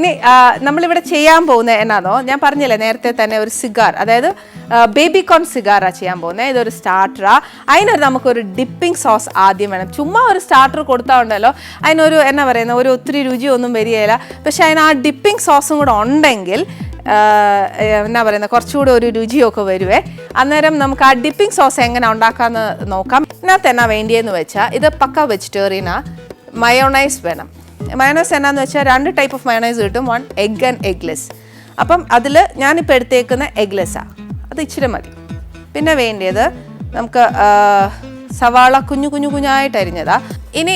ഇനി നമ്മളിവിടെ ചെയ്യാൻ പോകുന്നത് എന്നാന്നോ? ഞാൻ പറഞ്ഞില്ലേ നേരത്തെ തന്നെ ഒരു സിഗാർ അതായത് ബേബി കോൺ സിഗാറാ ചെയ്യാൻ പോകുന്നത് ഇതൊരു സ്റ്റാർട്ടറാ അതിനൊരു നമുക്കൊരു ഡിപ്പിംഗ് സോസ് ആദ്യം വേണം. ചുമ്മാ ഒരു സ്റ്റാർട്ടർ കൊടുത്താൽ ഉണ്ടല്ലോ. അതിനൊരു എന്നാ പറയുന്ന ഒരു ഒത്തിരി രുചിയൊന്നും വരികയില്ല. പക്ഷെ അതിന് ആ ഡിപ്പിംഗ് സോസും കൂടെ ഉണ്ടെങ്കിൽ എന്നാ പറയുന്നത് കുറച്ചുകൂടെ ഒരു രുചിയൊക്കെ വരുവേ. അന്നേരം നമുക്ക് ആ ഡിപ്പിംഗ് സോസ് എങ്ങനെ ഉണ്ടാക്കാമെന്ന് നോക്കാം. ഇതിനകത്ത് എന്നാ വേണ്ടിയെന്ന് വെച്ചാൽ ഇത് പക്ക വെജിറ്റേറിയനാ മയോണൈസ് വേണം. മയോണൈസ് എന്നാന്ന് വെച്ചാൽ രണ്ട് ടൈപ്പ് ഓഫ് മയോണൈസ് കിട്ടും. വൺ എഗ് ആൻഡ് എഗ്ലെസ് അപ്പം അതിൽ ഞാനിപ്പോൾ എടുത്തേക്കുന്ന എഗ്ലെസ്സാണ് അത് ഇച്ചിരി മതി. പിന്നെ വേണ്ടിയത് നമുക്ക് സവാള കുഞ്ഞു കുഞ്ഞു കുഞ്ഞായിട്ട് അരിഞ്ഞതാ. ഇനി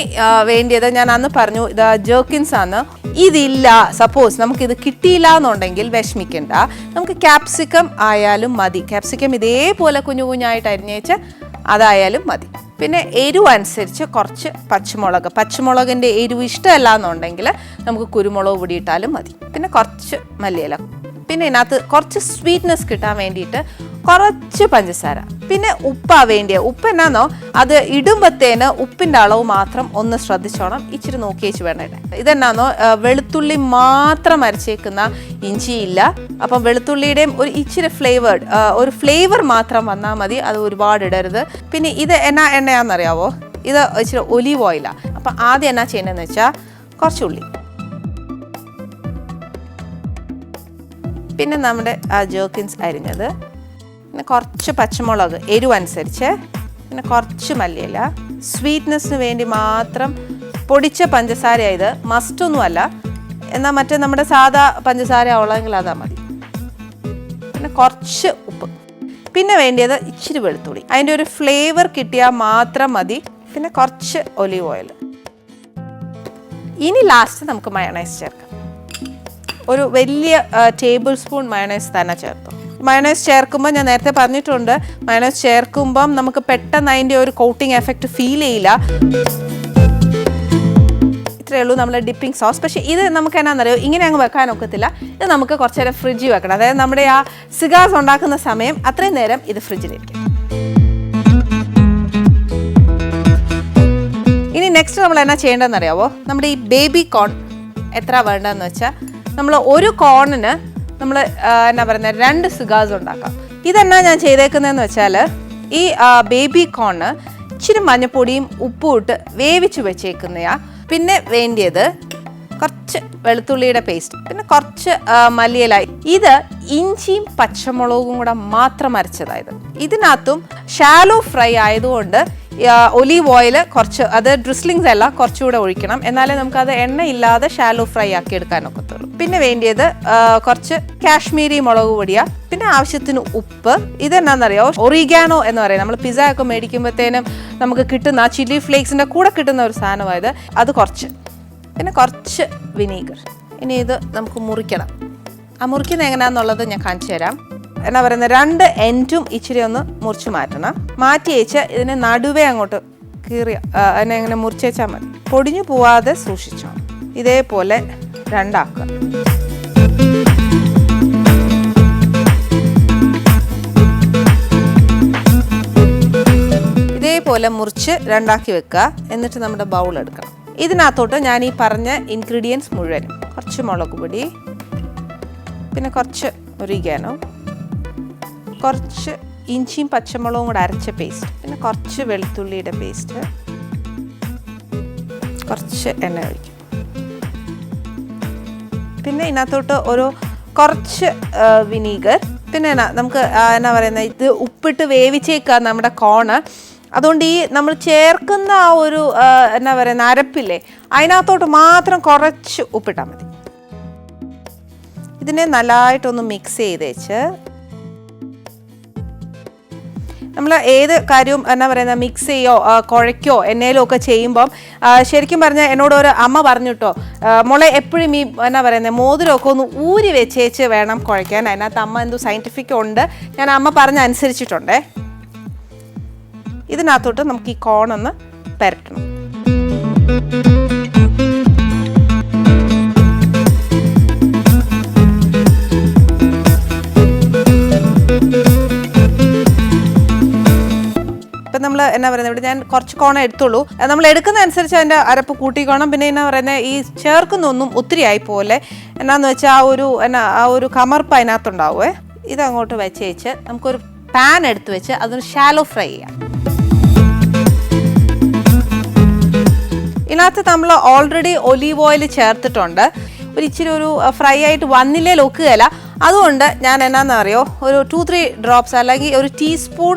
വേണ്ടിയത് ഞാൻ അന്ന് പറഞ്ഞു ഇത് ജേർക്കിൻസ് ആണ്. ഇതില്ല സപ്പോസ് നമുക്ക് ഇത് കിട്ടിയില്ല എന്നുണ്ടെങ്കിൽ വിഷമിക്കണ്ട. നമുക്ക് ക്യാപ്സിക്കം ആയാലും മതി. ക്യാപ്സിക്കം ഇതേപോലെ കുഞ്ഞു കുഞ്ഞായിട്ട് അരിഞ്ഞേച്ച് അതായാലും മതി. പിന്നെ എരിവ് അനുസരിച്ച് കുറച്ച് പച്ചമുളക്. പച്ചമുളകിന്റെ എരിവ് ഇഷ്ടമല്ല എന്നുണ്ടെങ്കിൽ നമുക്ക് കുരുമുളക് പൊടി ഇട്ടാലും മതി. പിന്നെ കുറച്ച് മല്ലിയില. പിന്നെ ഇതിനകത്ത് കുറച്ച് സ്വീറ്റ്നെസ് കിട്ടാൻ വേണ്ടിയിട്ട് കുറച്ച് പഞ്ചസാര. പിന്നെ ഉപ്പാ വേണ്ടിയ ഉപ്പ് എന്നാന്നോ? അത് ഇടുമ്പത്തേന് ഉപ്പിന്റെ അളവ് മാത്രം ഒന്ന് ശ്രദ്ധിച്ചോണം. ഇച്ചിരി നോക്കി വെച്ച് വേണം ഇതെന്നാന്നോ? വെളുത്തുള്ളി മാത്രം അരച്ചേക്കുന്ന ഇഞ്ചിയില്ല അപ്പം വെളുത്തുള്ളിയുടെയും ഒരു ഇച്ചിരി ഫ്ലേവേർഡ് ഒരു ഫ്ലേവർ മാത്രം വന്നാൽ മതി. അത് ഒരുപാട് ഇടരുത്. പിന്നെ ഇത് എന്നാ എണ്ണയാണെന്നറിയാവോ ഇത് ഇച്ചിരി ഒലീവ് ഓയിലാണ് അപ്പം ആദ്യം എന്നാ ചെയ്യണമെന്ന് വെച്ചാൽ കുറച്ച് ഉള്ളി. പിന്നെ നമ്മുടെ ആ ജോക്കിൻസ് അരിഞ്ഞത്. പിന്നെ കുറച്ച് പച്ചമുളക് എരിവനുസരിച്ച്. പിന്നെ കുറച്ച് മല്ലിയില. സ്വീറ്റ്നെസ്സിന് വേണ്ടി മാത്രം പൊടിച്ച പഞ്ചസാര ഇത് മസ്റ്റൊന്നുമല്ല. എന്നാൽ മറ്റേ നമ്മുടെ സാധാ പഞ്ചസാര ഉള്ളതെങ്കിൽ അതാ മതി. പിന്നെ കുറച്ച് ഉപ്പ്. പിന്നെ വേണ്ടിയത് ഇച്ചിരി വെളുത്തുള്ളി. അതിന്റെ ഒരു ഫ്ലേവർ കിട്ടിയാൽ മാത്രം മതി. പിന്നെ കുറച്ച് ഒലിവ് ഓയിൽ. ഇനി ലാസ്റ്റ് നമുക്ക് മയണൈസ് ചേർക്കാം. ഒരു വലിയ ടേബിൾ സ്പൂൺ മയണൈസ് തന്നെ ചേർത്തു. മയണൈസ് ചേർക്കുമ്പോൾ ഞാൻ നേരത്തെ പറഞ്ഞിട്ടുണ്ട് മയണൈസ് ചേർക്കുമ്പം നമുക്ക് പെട്ടെന്ന് അതിന്റെ ഒരു കോട്ടിംഗ് എഫക്റ്റ് ഫീൽ ചെയ്യില്ല. ഇത്രയേ ഉള്ളൂ നമ്മുടെ ഡിപ്പിംഗ് സോസ് പക്ഷേ ഇത് നമുക്ക് എന്നാണെന്നറിയോ ഇങ്ങനെ അങ്ങ് വെക്കാൻ ഒക്കത്തില്ല. ഇത് നമുക്ക് കുറച്ച് നേരം ഫ്രിഡ്ജിൽ വെക്കണം. അതായത് നമ്മുടെ ആ സിഗാസ് ഉണ്ടാക്കുന്ന സമയം അത്രയും നേരം ഇത് ഫ്രിഡ്ജിലിരിക്കും ഇനി നെക്സ്റ്റ് നമ്മൾ എന്നാ ചെയ്യേണ്ടതെന്ന് അറിയാവോ നമ്മുടെ ഈ ബേബി കോൺ എത്ര വേണ്ടതെന്ന് വെച്ചാൽ നമ്മൾ ഒരു കോണിന് നമ്മൾ എന്നാ പറയുന്നത് രണ്ട് സിഗാസ് ഉണ്ടാക്കാം. ഇതെന്നാ ഞാൻ ചെയ്തേക്കുന്നതെന്ന് വെച്ചാൽ ഈ ബേബി കോണ് ഇച്ചിരി മഞ്ഞപ്പൊടിയും ഉപ്പും ഇട്ട് വേവിച്ച് വെച്ചേക്കുന്നയാ. പിന്നെ വേണ്ടിയത് കുറച്ച് വെളുത്തുള്ളിയുടെ പേസ്റ്റ് പിന്നെ കുറച്ച് മല്ലിയലായി. ഇത് ഇഞ്ചിയും പച്ചമുളകും കൂടെ മാത്രം അരച്ചതായത്. ഇതിനകത്തും ഷാലോ ഫ്രൈ ആയതുകൊണ്ട് ഒലീവ് ഓയിൽ കുറച്ച് അത് ഡ്രിസ്ലിങ്സ് അല്ല കുറച്ചുകൂടെ ഒഴിക്കണം. എന്നാലേ നമുക്കത് എണ്ണയില്ലാതെ ഷാലോ ഫ്രൈ ആക്കി എടുക്കാൻ ഒക്കത്തുള്ളൂ പിന്നെ വേണ്ടിയത് ആ, കുറച്ച് കാശ്മീരി മുളക് പൊടിയ. പിന്നെ ആവശ്യത്തിന് ഉപ്പ്. ഇതെന്നാന്നറിയോ? ഒറിഗാനോ എന്ന് പറയും. നമ്മൾ പിസ്സ ഒക്കെ മേടിക്കുമ്പോഴത്തേനും നമുക്ക് കിട്ടുന്ന ചില്ലി ഫ്ലേക്സിന്റെ കൂടെ കിട്ടുന്ന ഒരു സാധനമായത് അത് കുറച്ച്. പിന്നെ കുറച്ച് വിനീഗർ ഇനി ഇത് നമുക്ക് മുറിക്കണം. ആ മുറിക്കുന്നത് എങ്ങനെയാണെന്നുള്ളത് ഞാൻ കാണിച്ചു തരാം. എന്നാ പറയുന്നത് രണ്ട് എൻഡും ഇച്ചിരി ഒന്ന് മുറിച്ച് മാറ്റണം. മാറ്റി വെച്ച് ഇതിനെ നടുവേ അങ്ങോട്ട് കീറിയ ആ, അതിനെ മുറിച്ച് വെച്ചാൽ മതി. പൊടിഞ്ഞു പോവാതെ സൂക്ഷിച്ചോ. ഇതേപോലെ രണ്ടാക്കുക. ഇതേപോലെ മുറിച്ച് രണ്ടാക്കി വെക്കുക. എന്നിട്ട് നമ്മുടെ ബൗൾ എടുക്കണം. ഇതിനകത്തോട്ട് ഞാൻ ഈ പറഞ്ഞ ഇൻഗ്രീഡിയൻസ് മുഴുവനും കുറച്ച് മുളക് പൊടി പിന്നെ കുറച്ച് ഒരിഗാനോ കുറച്ച് ഇഞ്ചിയും പച്ചമുളകും കൂടെ അരച്ച പേസ്റ്റ് പിന്നെ കുറച്ച് വെളുത്തുള്ളിയുടെ പേസ്റ്റ് കുറച്ച് എണ്ണ ഒഴിക്കും പിന്നെ ഇതിനകത്തോട്ട് ഒരു കുറച്ച് വിനീഗർ. പിന്നെ നമുക്ക് എന്നാ പറയുന്നത് ഇത് ഉപ്പിട്ട് വേവിച്ചേക്കുക നമ്മുടെ കോണ് അതുകൊണ്ട് ഈ നമ്മൾ ചേർക്കുന്ന ആ ഒരു എന്നാ പറയുന്ന അരപ്പില്ലേ അതിനകത്തോട്ട് മാത്രം കുറച്ച് ഉപ്പിട്ടാൽ മതി. ഇതിനെ നല്ലതായിട്ടൊന്ന് മിക്സ് ചെയ്തേച്ച് നമ്മൾ ഏത് കാര്യവും എന്നാ പറയുന്ന മിക്സ് ചെയ്യോ കുഴയ്ക്കോ എന്നേലും ഒക്കെ ചെയ്യുമ്പം ശരിക്കും പറഞ്ഞാൽ എന്നോട് ഒരു അമ്മ പറഞ്ഞിട്ടോ മുള എപ്പോഴും ഈ എന്നാ പറയുന്നത് മോതിരമൊക്കെ ഒന്ന് ഊരി വെച്ചേച്ച് വേണം കുഴയ്ക്കാൻ. അതിനകത്ത് അമ്മ എന്തോ സയന്റിഫിക് ഉണ്ട്. ഞാൻ അമ്മ പറഞ്ഞ അനുസരിച്ചിട്ടുണ്ടേ. ഇതിനകത്തോട്ട് നമുക്ക് ഈ കോണൊന്ന് പെരട്ടണം. എന്നാ പറയുന്നത് ഇവിടെ ഞാൻ കുറച്ച് കോണം എടുത്തുള്ളൂ. നമ്മൾ എടുക്കുന്ന അനുസരിച്ച് അതിന്റെ അരപ്പ് കൂട്ടിക്കോണം. പിന്നെ എന്നാ പറയുന്നത് ഈ ചേർക്കുന്നൊന്നും ഒത്തിരി ആയി പോലെ. എന്നാന്ന് വെച്ചാൽ ആ ഒരു എന്നാ ആ ഒരു കമർപ്പ് അതിനകത്തുണ്ടാവുമേ ഇതങ്ങോട്ട് വെച്ചേച്ച് വെച്ച് നമുക്കൊരു പാൻ എടുത്ത് വെച്ച് അതൊന്ന് ഷാലോ ഫ്രൈ ചെയ്യാം. ഇതിനകത്ത് നമ്മൾ ഓൾറെഡി ഒലീവ് ഓയിൽ ചേർത്തിട്ടുണ്ട്. ഒരു ഇച്ചിരി ഒരു ഫ്രൈ ആയിട്ട് വന്നില്ലേ ലൊക്കുകയില്ല അതുകൊണ്ട് ഞാൻ എന്നാന്ന് അറിയോ ഒരു ടു ത്രീ ഡ്രോപ്സ് അല്ലെങ്കിൽ ഒരു ടീസ്പൂൺ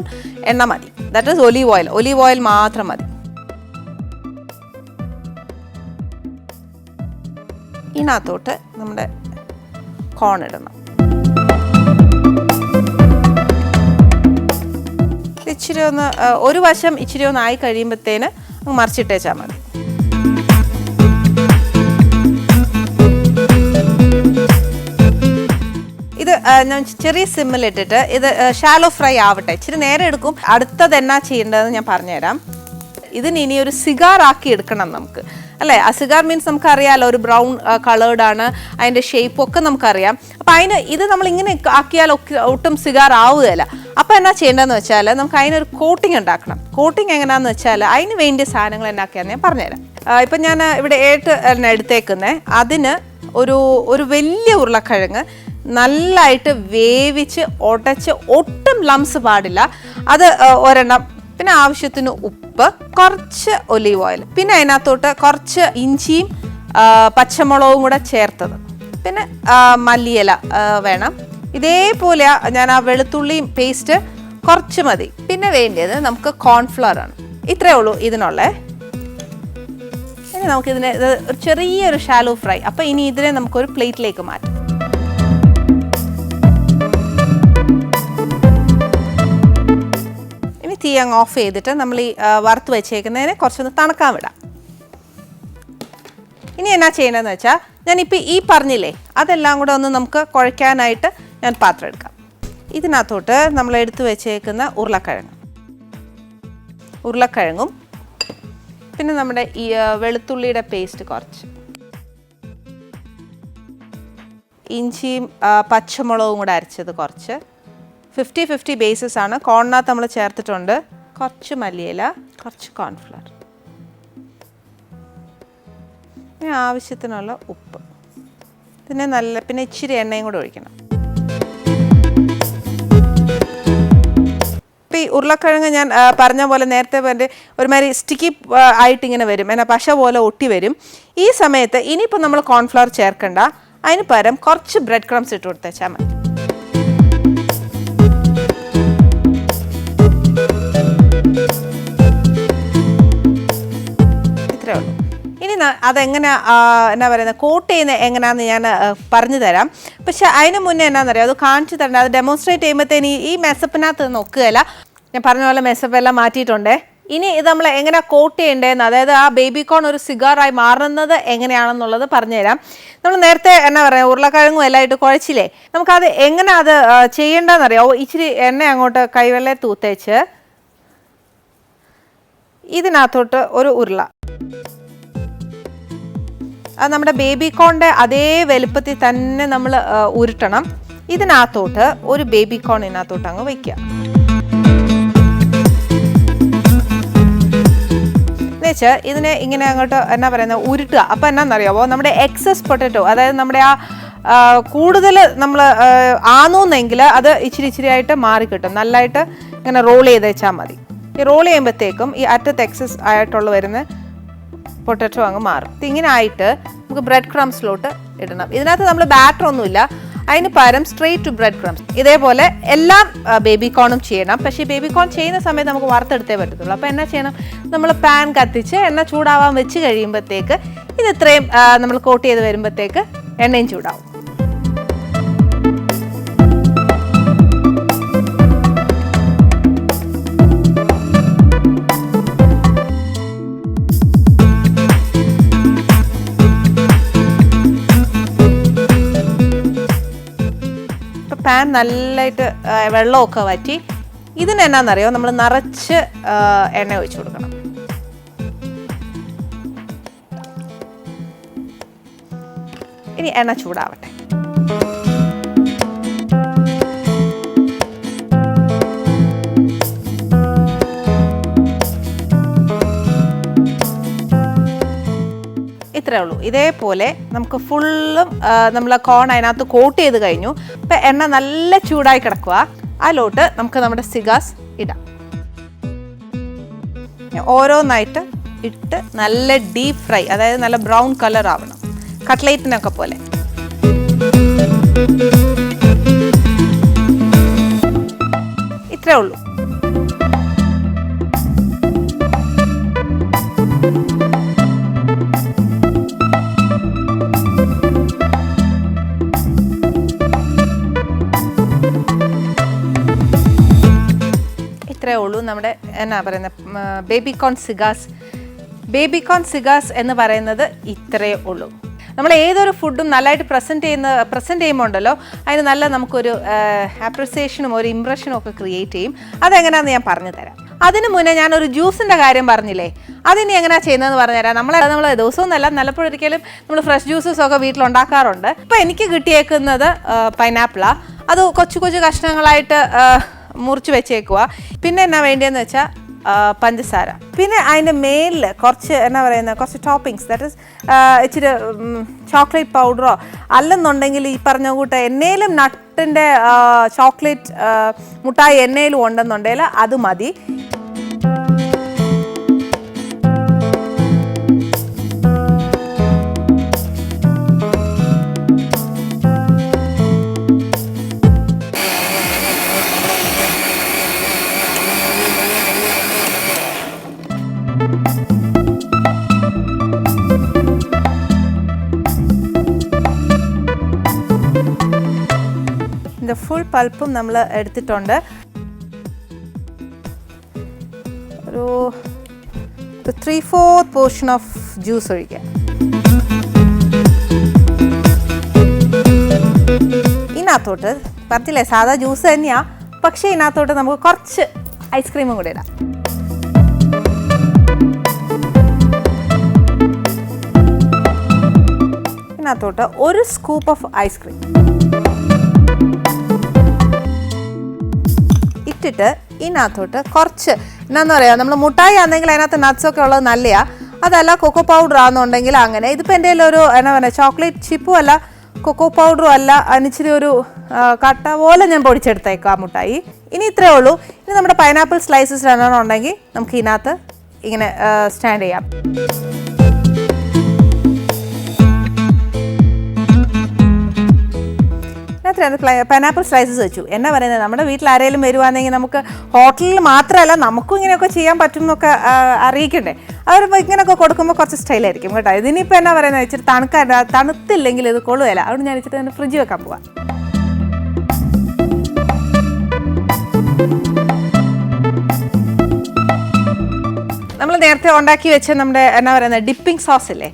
എണ്ണ മതി. That is olive oil olive oil മാത്രം മതി. ഇതിനകത്തോട്ട് നമ്മുടെ കോൺ ഇടണം. ഇച്ചിരി ഒന്ന് ഒരു വശം ഇച്ചിരി ഒന്ന് ആയി കഴിയുമ്പോഴത്തേന് മറിച്ചിട്ടേച്ചാൽ മതി. ചെറിയ സിമ്മിലിട്ടിട്ട് ഇത് ഷാലോ ഫ്രൈ ആവട്ടെ. ഇച്ചിരി നേരെ എടുക്കും. അടുത്തത് എന്നാ ചെയ്യേണ്ടതെന്ന് ഞാൻ പറഞ്ഞുതരാം. ഇതിന് ഇനി ഒരു സിഗാർ ആക്കി എടുക്കണം നമുക്ക്. അല്ലേ? ആ സിഗാർ മീൻസ് നമുക്കറിയാലോ ഒരു ബ്രൗൺ കളേർഡ് ആണ്. അതിന്റെ ഷേപ്പ് ഒക്കെ നമുക്കറിയാം. അപ്പം അതിന് ഇത് നമ്മൾ ഇങ്ങനെ ആക്കിയാൽ ഒട്ടും സിഗാർ ആവുകയില്ല. അപ്പം എന്നാ ചെയ്യേണ്ടതെന്ന് വെച്ചാൽ നമുക്ക് അതിനൊരു കോട്ടിംഗ് ഉണ്ടാക്കണം. കോട്ടിംഗ് എങ്ങനെയാണെന്ന് വെച്ചാൽ അതിന് വേണ്ടിയ സാധനങ്ങൾ എന്നാക്കിയാന്ന് ഞാൻ പറഞ്ഞുതരാം. ഇപ്പം ഞാൻ ഇവിടെ ഏട്ട് എടുത്തേക്കുന്നത് അതിന് ഒരു ഒരു വലിയ ഉരുളക്കിഴങ്ങ് നല്ലതായിട്ട് വേവിച്ച് ഉടച്ച് ഒട്ടും ലംസ് പാടില്ല. അത് ഒരെണ്ണം. പിന്നെ ആവശ്യത്തിന് ഉപ്പ് കുറച്ച് ഒലീവ് ഓയിൽ. പിന്നെ അതിനകത്തോട്ട് കുറച്ച് ഇഞ്ചിയും പച്ചമുളകും കൂടെ ചേർത്തത്. പിന്നെ മല്ലിയില വേണം. ഇതേപോലെ ഞാൻ ആ വെളുത്തുള്ളിയും പേസ്റ്റ് കുറച്ച് മതി. പിന്നെ വേണ്ടിയത് നമുക്ക് കോൺഫ്ലവർ ആണ്. ഇത്രയേ ഉള്ളൂ ഇതിനുള്ളേ. ഇനി നമുക്കിതിനെ ഒരു ചെറിയൊരു ഷാലോ ഫ്രൈ അപ്പോൾ ഇനി ഇതിനെ നമുക്കൊരു പ്ലേറ്റിലേക്ക് മാറ്റാം. തീ അങ്ങ് ഓഫ് ചെയ്തിട്ട് നമ്മൾ ഈ വറുത്ത് വെച്ചേക്കുന്നതിനെ കുറച്ചൊന്ന് തണുക്കാൻ വിടാം. ഇനി എന്നാ ചെയ്യണമെന്ന് വെച്ചാൽ ഞാനിപ്പോൾ ഈ പറഞ്ഞില്ലേ അതെല്ലാം കൂടെ ഒന്ന് നമുക്ക് കുഴയ്ക്കാനായിട്ട് ഞാൻ പാത്രം എടുക്കാം. ഇതിനകത്തോട്ട് നമ്മൾ എടുത്ത് വെച്ചേക്കുന്ന ഉരുളക്കിഴങ്ങ്. ഉരുളക്കിഴങ്ങും പിന്നെ നമ്മുടെ ഈ വെളുത്തുള്ളിയുടെ പേസ്റ്റ് കുറച്ച്. ഇഞ്ചിയും പച്ചമുളകും കൂടെ അരച്ചത് കുറച്ച്. ഫിഫ്റ്റി ഫിഫ്റ്റി ബേസിസ് ആണ്. കോണിനകത്ത് നമ്മൾ ചേർത്തിട്ടുണ്ട് കുറച്ച് മല്ലിയില കുറച്ച് കോൺഫ്ലവർ പിന്നെ ആവശ്യത്തിനുള്ള ഉപ്പ്. പിന്നെ നല്ല പിന്നെ ഇച്ചിരി എണ്ണയും കൂടെ ഒഴിക്കണം. ഇപ്പം ഈ ഉരുളക്കിഴങ്ങ് ഞാൻ പറഞ്ഞ പോലെ നേരത്തെ പറഞ്ഞ ഒരുമാതിരി സ്റ്റിക്കി ആയിട്ട് ഇങ്ങനെ വരും. എന്നാ പശ പോലെ ഒട്ടി വരും. ഈ സമയത്ത് ഇനിയിപ്പോൾ നമ്മൾ കോൺഫ്ലവർ ചേർക്കണ്ട. അതിന് പകരം കുറച്ച് ബ്രെഡ് ക്രംസ് ഇട്ട് കൊടുത്തേച്ചാൽ മതി. ഇനി അതെങ്ങനെ എന്നാ പറയുന്നത് കോട്ട് ചെയ്യുന്ന എങ്ങനെയാണെന്ന് ഞാൻ പറഞ്ഞു തരാം. പക്ഷെ അതിന് മുന്നേ എന്നാണെന്നറിയാം അത് കാണിച്ചു തരണ്ട അത് ഡെമോൺസ്ട്രേറ്റ് ചെയ്യുമ്പോഴത്തേന് ഈ- മെസ്സപ്പിനകത്ത് നോക്കുകയല്ല. ഞാൻ പറഞ്ഞ പോലെ മെസ്സപ്പ് എല്ലാം മാറ്റിയിട്ടുണ്ടേ. ഇനി ഇത് നമ്മൾ എങ്ങനെ കോട്ട് ചെയ്യേണ്ടതെന്ന് അതായത് ആ ബേബി കോൺ ഒരു സിഗാറായി മാറുന്നത് എങ്ങനെയാണെന്നുള്ളത് പറഞ്ഞുതരാം. നമ്മൾ നേരത്തെ എന്നാ പറയുക ഉരുളക്കിഴങ്ങും എല്ലാം ഇട്ട് കുഴച്ചില്ലേ? നമുക്കത് എങ്ങനെ അത് ചെയ്യേണ്ടതെന്നറിയാമോ ഇച്ചിരി എണ്ണ അങ്ങോട്ട് കൈവെള്ളേ തൂത്തേച്ച് ഇതിനകത്തോട്ട് ഒരു ഉരുള. നമ്മുടെ ബേബി കോണിന്റെ അതേ വലുപ്പത്തിൽ തന്നെ നമ്മൾ ഉരുട്ടണം. ഇതിനകത്തോട്ട് ഒരു ബേബി കോൺ ഇതിനകത്തോട്ട് അങ്ങ് വയ്ക്കുക. എന്നുവെച്ചാൽ ഇതിനെ ഇങ്ങനെ അങ്ങോട്ട് എന്നാ പറയുന്നത് ഉരുട്ടുക. അപ്പം എന്നാന്നറിയാമോ നമ്മുടെ എക്സസ് പൊട്ടറ്റോ അതായത് നമ്മുടെ ആ, കൂടുതൽ നമ്മൾ ആണെന്നെങ്കിൽ അത് ഇച്ചിരി ഇച്ചിരി ആയിട്ട് മാറിക്കിട്ടും നല്ലതായിട്ട് ഇങ്ങനെ റോൾ ചെയ്ത് വെച്ചാൽ മതി. ഈ റോൾ ചെയ്യുമ്പോഴത്തേക്കും ഈ അറ്റത്ത് എക്സസ് ആയിട്ടുള്ള വരുന്ന പൊട്ടറ്റോ അങ്ങ് മാറും. ഇങ്ങനെ ആയിട്ട് നമുക്ക് ബ്രെഡ് ക്രംസിലോട്ട് ഇടണം. ഇതിനകത്ത് നമ്മൾ ബാറ്റർ ഒന്നുമില്ല. അതിന് പകരം സ്ട്രെയിറ്റ് ടു ബ്രെഡ് ക്രംസ് ഇതേപോലെ എല്ലാം ബേബി കോണും ചെയ്യണം. പക്ഷേ ബേബി കോൺ ചെയ്യുന്ന സമയത്ത് നമുക്ക് വറുത്തെടുത്തേ പറ്റത്തുള്ളൂ. അപ്പോൾ എന്നാ ചെയ്യണം? നമ്മൾ പാൻ കത്തിച്ച് എണ്ണ ചൂടാവാൻ വെച്ച് കഴിയുമ്പോഴത്തേക്ക് ഇത് ഇത്രയും നമ്മൾ കോട്ട് ചെയ്ത് വരുമ്പോഴത്തേക്ക് എണ്ണയും ചൂടാവും. പാൻ നല്ലതായിട്ട് വെള്ളമൊക്കെ വറ്റി ഇതിന് എന്നാന്നറിയോ നമ്മൾ നിറച്ച് എണ്ണ ഒഴിച്ചു കൊടുക്കണം. ഇനി എണ്ണ ചൂടാവട്ടെ. ഇത്രേ ഉള്ളൂ ഇതേപോലെ നമുക്ക് ഫുള്ളും നമ്മൾ കോൺ അതിനകത്ത് കോട്ട് ചെയ്ത് കഴിഞ്ഞു. ഇപ്പം എണ്ണ നല്ല ചൂടായി കിടക്കുക അതിലോട്ട് നമുക്ക് നമ്മുടെ സിഗാസ് ഇടാം. ഓരോന്നായിട്ട് ഇട്ട് നല്ല ഡീപ് ഫ്രൈ അതായത് നല്ല ബ്രൗൺ കളർ ആവണം. കട്ട്ലേറ്റിനൊക്കെ പോലെ. ഇത്രേ ഉള്ളൂ. ഇത്രേ ഉള്ളൂ. നമ്മുടെ എന്നാ പറയുന്നത് ബേബിക്കോൺ കോൺ സിഗാസ്. ബേബിക്കോൺ സിഗാസ് എന്ന് പറയുന്നത് ഇത്രയേ ഉള്ളൂ. നമ്മൾ ഏതൊരു ഫുഡും നല്ലതായിട്ട് പ്രസന്റ് ചെയ്യുന്ന പ്രസന്റ് ചെയ്യുമ്പോൾ ഉണ്ടല്ലോ അതിന് നല്ല നമുക്കൊരു അപ്രിസിയേഷനും ഒരു ഇമ്പ്രഷനും ഒക്കെ ക്രിയേറ്റ് ചെയ്യും. അതെങ്ങനെയാണെന്ന് ഞാൻ പറഞ്ഞു തരാം. അതിന് മുന്നേ ഞാനൊരു ജ്യൂസിന്റെ കാര്യം പറഞ്ഞില്ലേ? അതിനി എങ്ങനെയാണ് ചെയ്യുന്നതെന്ന് പറഞ്ഞുതരാം നമ്മൾ നമ്മൾ ദിവസവും നല്ല നല്ലപ്പോഴൊരിക്കലും നമ്മൾ ഫ്രഷ് ജ്യൂസസ് ഒക്കെ വീട്ടിൽ ഉണ്ടാക്കാറുണ്ട്. ഇപ്പോൾ എനിക്ക് കിട്ടിയേക്കുന്നത് പൈനാപ്പിളാണ് അത് കൊച്ചു കൊച്ചു കഷ്ണങ്ങളായിട്ട് മുറിച്ച് വെച്ചേക്കുക പിന്നെ എന്നാ വേണ്ടതെന്ന് വെച്ചാൽ പഞ്ചസാര. പിന്നെ അതിന്റെ മേലിൽ കുറച്ച് എന്നാ പറയുന്നത് കുറച്ച് ടോപ്പിങ്സ് ദാറ്റ് ഇസ് ഇച്ചിരി ചോക്ലേറ്റ് പൗഡറോ അല്ലെന്നുണ്ടെങ്കിൽ ഈ പറഞ്ഞ കൂട്ട് എന്നേലും നട്ടിന്റെ ചോക്ലേറ്റ് മുട്ടായി എന്നേലും ഉണ്ടെന്നുണ്ടെങ്കിൽ അത് മതി. പൾപ്പും നമ്മൾ എടുത്തിട്ടുണ്ട്. ഒരു three fourth portion of juice ഒഴിക്കാം. ഇതിനകത്തോട്ട് പറഞ്ഞില്ലേ സാധാ ജ്യൂസ് തന്നെയാണ് പക്ഷേ ഇതിനകത്തോട്ട് നമുക്ക് കുറച്ച് ഐസ്ക്രീമും കൂടെ ഇടാം. ഇതിനകത്തോട്ട് ഒരു സ്കൂപ്പ് ഓഫ് ഐസ്ക്രീം ഇട്ടിട്ട് ഇതിനകത്തോട്ട് കുറച്ച്. എന്നാന്ന് പറയാ നമ്മൾ മുട്ടായി ആണെങ്കിൽ അതിനകത്ത് നട്ട്സ് ഒക്കെ ഉള്ളത് നല്ലയാ. അതല്ല കൊക്കോ പൗഡർ ആണെന്നുണ്ടെങ്കിൽ അങ്ങനെ. ഇതിപ്പോൾ എന്റെ ഒരു എന്നാ പറയുക ചോക്ലേറ്റ് ചിപ്പും അല്ല കൊക്കോ പൗഡറും അല്ല അതിനിച്ചിരി ഒരു കട്ട പോലെ ഞാൻ പൊടിച്ചെടുത്തേക്കും ആ മുട്ടായി. ഇനി ഇത്രേ ഉള്ളൂ. ഇനി നമ്മുടെ പൈനാപ്പിൾ സ്ലൈസസ് രണ്ടെണ്ണം ഉണ്ടെങ്കിൽ നമുക്ക് ഇതിനകത്ത് ഇങ്ങനെ സ്റ്റാൻഡ് ചെയ്യാം. പൈനാപ്പിൾ സ്ലൈസസ് വെച്ചു. എന്നാ പറയുന്നത് നമ്മുടെ വീട്ടിൽ ആരെങ്കിലും വരുവാണെങ്കിൽ നമുക്ക് ഹോട്ടലിൽ മാത്രമല്ല നമുക്കും ഇങ്ങനെയൊക്കെ ചെയ്യാൻ പറ്റും എന്നൊക്കെ അറിയിക്കണ്ടേ. അവർ ഇങ്ങനെയൊക്കെ കൊടുക്കുമ്പോൾ കുറച്ച് സ്റ്റൈലായിരിക്കും കേട്ടോ. ഇതിനിപ്പോൾ എന്നാ പറയുന്നത് ഇച്ചിരി തണുക്ക തണുത്തില്ലെങ്കിൽ ഇത് കൊള്ളുകയില്ല അതുകൊണ്ട് ഞാൻ ഇച്ചിരി തന്നെ ഫ്രിഡ്ജ് വെക്കാൻ പോവാം. നമ്മൾ നേരത്തെ ഉണ്ടാക്കി വെച്ച നമ്മുടെ എന്നാ പറയുന്നത് ഡിപ്പിംഗ് സോസ് ഇല്ലേ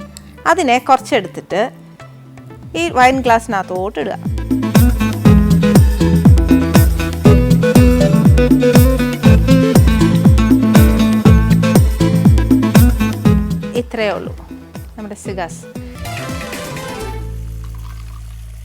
അതിനെ കുറച്ചെടുത്തിട്ട് ഈ വൈൻ ഗ്ലാസ്സിനകത്തോട്ട് ഇടുക. ഇത്രയേ ഉള്ളൂ നമ്മുടെ സിഗാസ്